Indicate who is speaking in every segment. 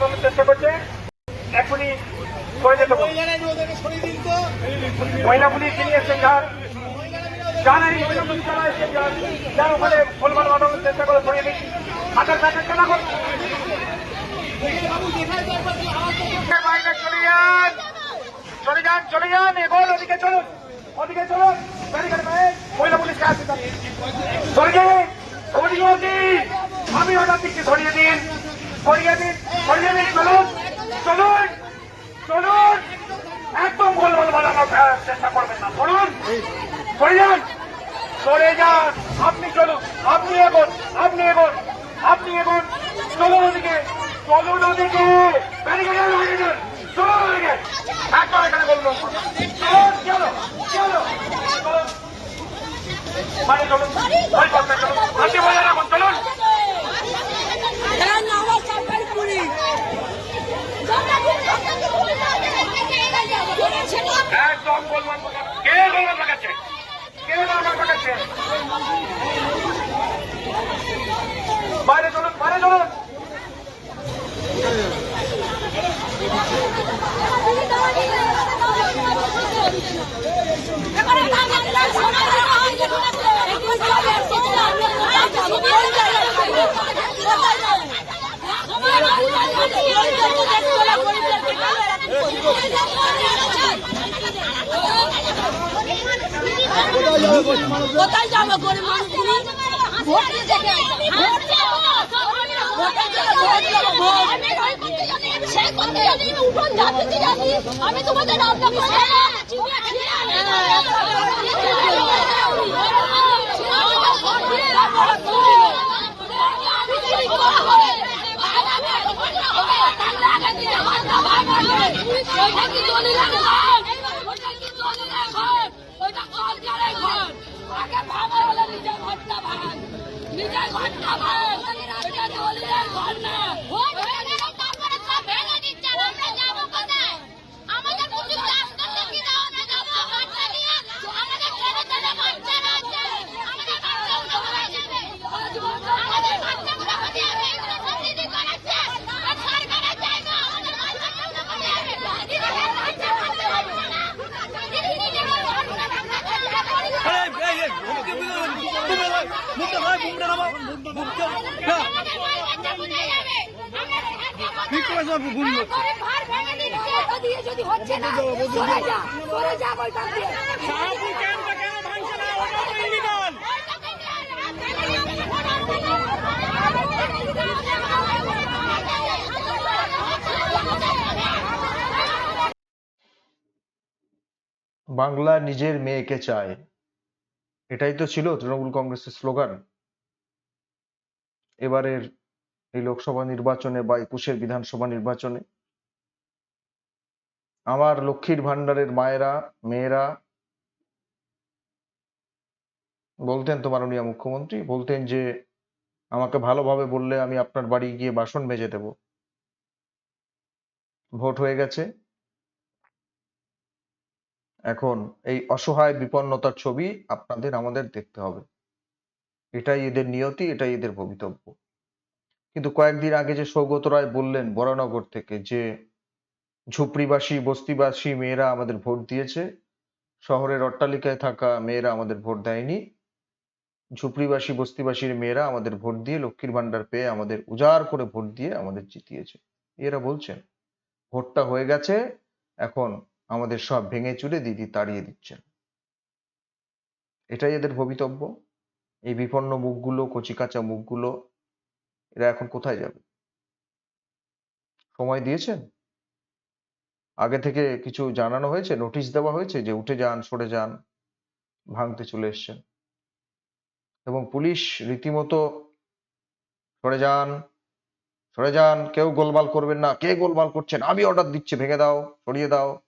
Speaker 1: বাঁধানোর চেষ্টা করছে। এখনই সরে যেতে বলুন। মহিলা পুলিশ যিনি এসছেন, যার পুলিশ যারা ওখানে গোলমাল বাঁধানোর চেষ্টা করে সরিয়ে দিন হাতের প্যাকেট কেনা বাইরে চলে যান। চলে যান চলে যান এগোন ওদিকে চলুন। ওদিকে চলুন। মহিলা আসতে দিন। সরিয়ে দিন। আমি অর্ডার দিচ্ছি সরিয়ে দিন। সরিয়ে দিন সরিয়ে দিন চলুন। একদম গোলমাল বানানোর চেষ্টা করবেন না। চলুন সরে যান যান। আপনি চলুন, আপনি এগোন আপনি এগোন আপনি এগোন। চলুন ওদিকে চলুন ওদিকে। ব্যারিকেড লাগিয়ে দিন চলুন ওদিকে। একদম এখানে বলুন চলুন চলো চলো চলুন মানে চলুন ভয় করবেন চলুন আপনি বলে রাখুন চলুন
Speaker 2: এরা নামাজ সরকারি পুলিশ
Speaker 1: একদম গোলমাল পাকাচ্ছে। কে গোলমাল পাকাচ্ছে কে গোলমাল পাকাচ্ছে বাইরে চলুন বাইরে চলুন
Speaker 2: কোথায় যাব গরিব ভোট দেবো। ভোট আমি তোমাদের নামটা করে নিজের ঘরটা ভাঙ এটা দলিলের ঘর না
Speaker 3: ভোট হয়ে গেল তারপরে সব ভেঙে দিচ্ছেন আমরা যাব কোথায় আমাদের কিছু কাজ করতে কি দাও না দাও বাচ্চা নিয়ে আমাদের ছেড়ে ছেড়ে বাচ্চা রয়েছে আমাদের বাচ্চা উঠে হয়ে যাবে আমাদের বাচ্চা গুলো কোথায় যাবে এগুলো সব দিদি করাচ্ছে আর সরকারের জায়গা আমাদের বাচ্চা গুলো কোথায় যাবে দিদি বাচ্চা বাচ্চা হচ্ছে না দিদি দিদি আমাদের মাল বাচ্চা কোথায় যাবে আমাদের হচ্ছে বইটা দিয়ে
Speaker 4: বাংলা নিজের মেয়েকে চায়। এটাই তো ছিল তৃণমূল কংগ্রেসের স্লোগান। এবারের এই লোকসভা নির্বাচনে বা একুশের বিধানসভা নির্বাচনে। আমার লক্ষ্মীর ভান্ডারের মায়েরা, মেয়েরা, বলতেন তো মাননীয় মুখ্যমন্ত্রী, বলতেন যে, আমাকে ভালোভাবে বললে আমি আপনার বাড়ি গিয়ে বাসন মেজে দেব। ভোট হয়ে গেছে। এখন এই অসহায় বিপন্নতার ছবি আপনাদের, আমাদের দেখতে হবে। এটাই এদের নিয়তি, এটাই এদের ভবিতব্য। কিন্তু কয়েকদিন আগে যে সৌগত রায় বললেন বরানগর থেকে যে ঝুপড়িবাসী, বস্তিবাসী মেয়েরা আমাদের ভোট দিয়েছে, শহরের অট্টালিকায় থাকা মেয়েরা আমাদের ভোট দেয়নি, ঝুপড়িবাসী, বস্তিবাসীর মেয়েরা আমাদের ভোট দিয়ে লক্ষ্মীর ভান্ডার পেয়ে আমাদের উজাড় করে ভোট দিয়ে আমাদের জিতিয়েছে। এরা বলছেন, ভোটটা হয়ে গেছে, এখন আমাদের সব ভেঙে চুরে দিদি তাড়িয়ে দিচ্ছেন। এটাই এদের ভবিতব্য। এই বিপন্ন মুখগুলো, কচিকাঁচা মুখগুলো এরা এখন কোথায় যাবে? সময় দিয়েছেন? আগে থেকে কিছু জানানো হয়েছে? নোটিশ দেওয়া হয়েছে যে উঠে যান, সরে যান, ভাঙতে চলে এসছেন? এবং পুলিশ রীতিমতো সরে যান সরে যান, কেউ গোলমাল করবেন না। কে গোলমাল করছেন? আমি অর্ডার দিচ্ছি, ভেঙে দাও, সরিয়ে দাও।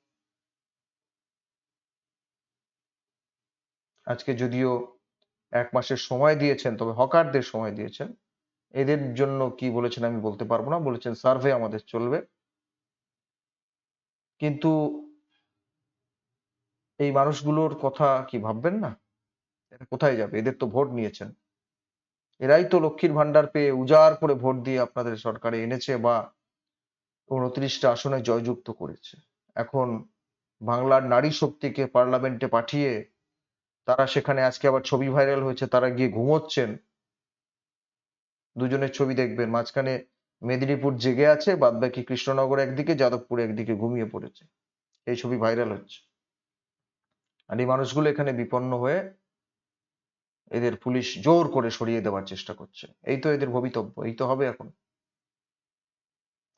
Speaker 4: আজকে যদিও এক মাসের সময় দিয়েছেন, তবে হকারদের সময় দিয়েছেন। এদের জন্য কি বলেছেন আমি বলতে পারব না। বলেছেন, সার্ভে আমাদের চলবে। কিন্তু এই মানুষগুলোর কথা কি ভাববেন না? এরা কোথায় যাবে? এদের তো ভোট নিয়েছেন। এরাই তো লক্ষ্মীর ভান্ডার পেয়ে উজাড় করে ভোট দিয়ে আপনাদের সরকারে এনেছে বা উনত্রিশটা আসনে জয়যুক্ত করেছে। এখন বাংলার নারী শক্তিকে পার্লামেন্টে পাঠিয়ে তারা সেখানে আজকে আবার ছবি ভাইরাল হয়েছে, তারা গিয়ে ঘুমোচ্ছেন। দুজনের ছবি দেখবেন। মাঝখানে মেদিনীপুর জেগে আছে, বাদবাকি কৃষ্ণনগর একদিকে, যাদবপুর একদিকে ঘুমিয়ে পড়েছে। এই ছবি ভাইরাল হচ্ছে। আর এই মানুষগুলো এখানে বিপন্ন হয়ে এদের পুলিশ জোর করে সরিয়ে দেওয়ার চেষ্টা করছে। এই তো এদের ভবিতব্য, এই তো হবে এখন।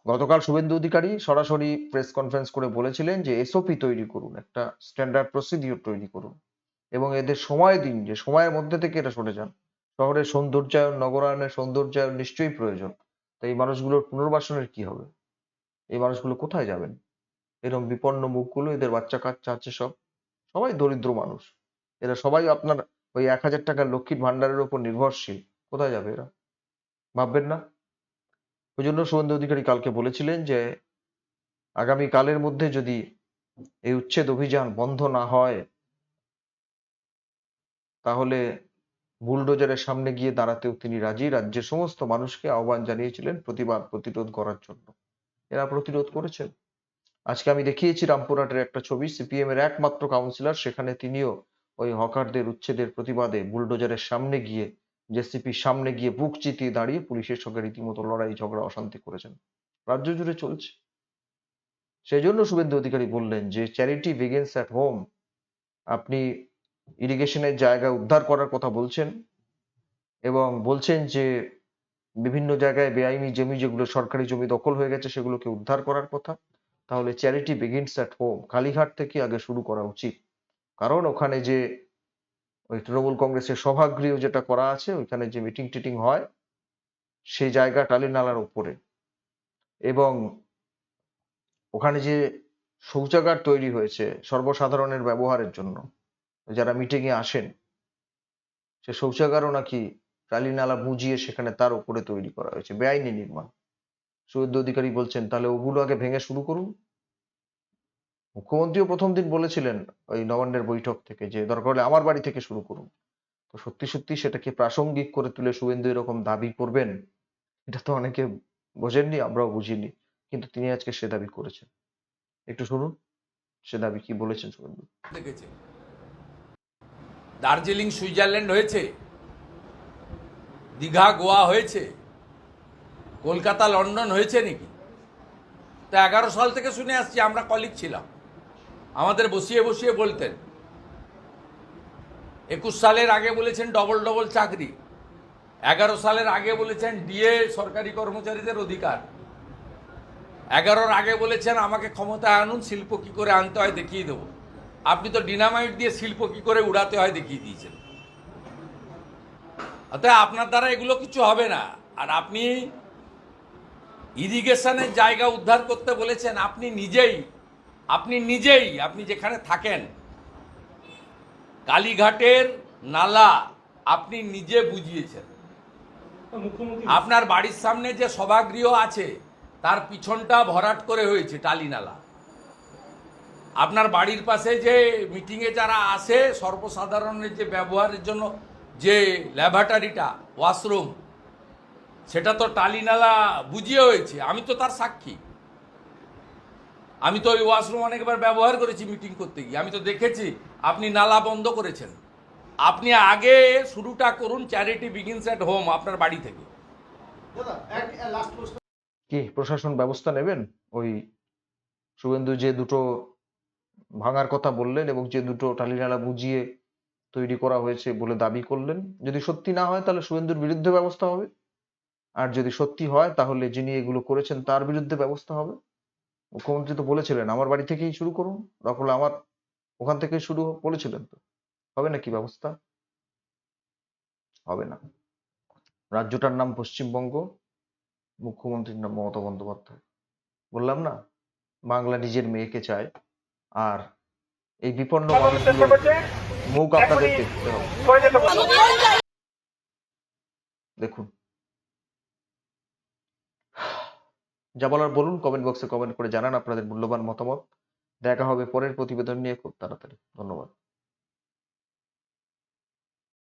Speaker 4: গতকাল শুভেন্দু অধিকারী সরাসরি প্রেস কনফারেন্স করে বলেছিলেন যে এসওপি তৈরি করুন, একটা স্ট্যান্ডার্ড প্রসিডিওর তৈরি করুন। এবং এদের সময় দিন, যে সময়ের মধ্যে থেকে এটা সরে যান। শহরের সৌন্দর্যায়ন, নগরায়নের সৌন্দর্যায়ন নিশ্চয়ই প্রয়োজন। তো এই মানুষগুলোর পুনর্বাসনের কি হবে? এই মানুষগুলো কোথায় যাবেন? এরকম বিপন্ন মুখগুলো এদের বাচ্চা কাচ্চা আছে সব। সবাই দরিদ্র মানুষ। এরা সবাই আপনার ওই এক হাজার টাকার লক্ষ্মীর ভান্ডারের উপর নির্ভরশীল। কোথায় যাবে এরা? ভাববেন না? ওই জন্য শুভেন্দু অধিকারী কালকে বলেছিলেন যে, আগামী কালের মধ্যে যদি এই উচ্ছেদ অভিযান বন্ধ না হয়, তাহলে বুলডোজারের সামনে গিয়ে দাঁড়াতেও তিনি রাজি। রাজ্যের সমস্ত মানুষকে আহ্বান জানিয়েছিলেন প্রতিবাদ, প্রতিরোধ করার জন্য। এরা প্রতিরোধ করেছেন। আজকে আমি দেখিয়েছি রামপুরহাটের একটা ছবি। সিপিএম এর একমাত্র কাউন্সিলর সেখানে তিনিও ওই হকারদের উচ্ছেদের প্রতিবাদে বুলডোজারের সামনে গিয়ে, জেসিপির সামনে গিয়ে বুক চিতিয়ে দাঁড়িয়ে পুলিশের সঙ্গে রীতিমতো লড়াই, ঝগড়া, অশান্তি করেছেন। রাজ্য জুড়ে চলছে। সেই জন্য শুভেন্দু অধিকারী বললেন যে চ্যারিটি বিগিনস অ্যাট হোম আপনি ইরিগেশনের জায়গা উদ্ধার করার কথা বলছেন এবং বলছেন যে বিভিন্ন জায়গায় বেআইনি জমি যেগুলো সরকারি জমি দখল হয়ে গেছে সেগুলোকে উদ্ধার করার কথা। তাহলে charity begins at home Kalighat থেকে আগে শুরু করা উচিত। কারণ ওখানে যে ওই তৃণমূল কংগ্রেসের সভাগৃহ যেটা করা আছে, ওইখানে যে মিটিং টিটিং হয়, সেই জায়গা টালি নালার উপরে এবং ওখানে যে শৌচাগার তৈরি হয়েছে সর্বসাধারণের ব্যবহারের জন্য যারা মিটিং এ আসেন, সে শৌচাগারও নাকি টালি নালা বুঝিয়ে সেখানে তার উপরে তৈরি করা হয়েছে, বেআইনি নির্মাণ। শুভেন্দু অধিকারী বলছেন, তাহলে ওগুলো আগে ভেঙে শুরু করুন। মুখ্যমন্ত্রীও প্রথম দিন বলেছিলেন ওই নবান্নের বৈঠক থেকে যে, দরকার হলে আমার বাড়ি থেকে শুরু করুন। তো সত্যি সত্যি সেটাকে প্রাসঙ্গিক করে তুলে শুভেন্দু এরকম দাবি করবেন? এটা তো অনেকে বোঝেননি, আমরাও বুঝিনি, কিন্তু তিনি আজকে সে দাবি করেছেন। একটু শুনুন, সে দাবি কি বলেছেন শুভেন্দু
Speaker 5: দার্জিলিং, সুইজারল্যান্ড হয়েছে, দীঘা, গোয়া হয়েছে, কলকাতা, লন্ডন হয়েছে নাকি? তো এগারো সাল থেকে শুনে আসছি, আমরা কলিগ ছিলাম। আমাদের বসিয়ে বসিয়ে বলতেন, একুশ সালের আগে বলেছেন ডবল ডবল চাকরি, এগারো সালের আগে বলেছেন ডিএ, সরকারি কর্মচারীদের অধিকার, এগারোর আগে বলেছেন আমাকে ক্ষমতায় আনুন, শিল্প কি করে আনতে হয় দেখিয়ে দেবো। আপনি তো ডিনামাইট দিয়ে শিল্প কি করে উড়াতে হয় দেখিয়ে দিয়েছেন। অতএব আপনার দ্বারা এগুলো কিছু হবে না। আর আপনি ইরিগেশনের জায়গা উদ্ধার করতে বলেছেন আপনি নিজেই আপনি নিজেই আপনি যেখানে থাকেন কালীঘাটের নালা আপনি নিজে বুঝিয়েছেন। আপনার বাড়ির সামনে যে সভাগৃহ আছে তার পিছনটা ভরাট করে হয়েছে টালি নালা। আপনার বাড়ির পাশে যে মিটিংয়ে যারা আসে সর্বসাধারণের যে ব্যবহারের জন্য যে ল্যাবরেটরিটা ওয়াশরুম সেটা তো টালিনালা বুঝিয়ে হয়েছে। আমি তো তার সাক্ষী। আমি তো ওই ওয়াশরুম অনেকবার ব্যবহার করেছি মিটিং করতে গিয়ে। আমি তো দেখেছি আপনি নালা বন্ধ করেছেন। আপনি আগে শুরুটা করুন চ্যারিটি বিগিনস অ্যাট হোম আপনার বাড়ি থেকে।
Speaker 4: কি প্রশাসন ব্যবস্থা নেবেন? ওই শুভেন্দু যে দুটো ভাঙার কথা বললেন এবং যে দুটো টালিনালা বুঝিয়ে তৈরি করা হয়েছে বলে দাবি করলেন। যদি সত্যি না হয় তাহলে শুভেন্দুর বিরুদ্ধে ব্যবস্থা হবে। আর যদি সত্যি হয় তাহলে যিনি এগুলো করেছেন তার বিরুদ্ধে ব্যবস্থা হবে। মুখ্যমন্ত্রী তো বলেছিলেন, আমার বাড়ি থেকেই শুরু করুন। দখল আমার ওখান থেকেই শুরু বলেছিলেন তো। হবে নাকি ব্যবস্থা? হবে না। রাজ্যটার নাম পশ্চিমবঙ্গ, মুখ্যমন্ত্রীর নাম মমতা বন্দ্যোপাধ্যায়। বললাম না, বাংলা নিজের মেয়েকে চায়। আর এই বিপন্ন মানুষগুলোর মুখ আপনাদের দেখতে হবে। দেখুন। যা বলার বলুন কমেন্ট বক্সে কমেন্ট করে জানান আপনাদের মূল্যবান মতামত। দেখা হবে পরের প্রতিবেদন নিয়ে খুব তাড়াতাড়ি। ধন্যবাদ।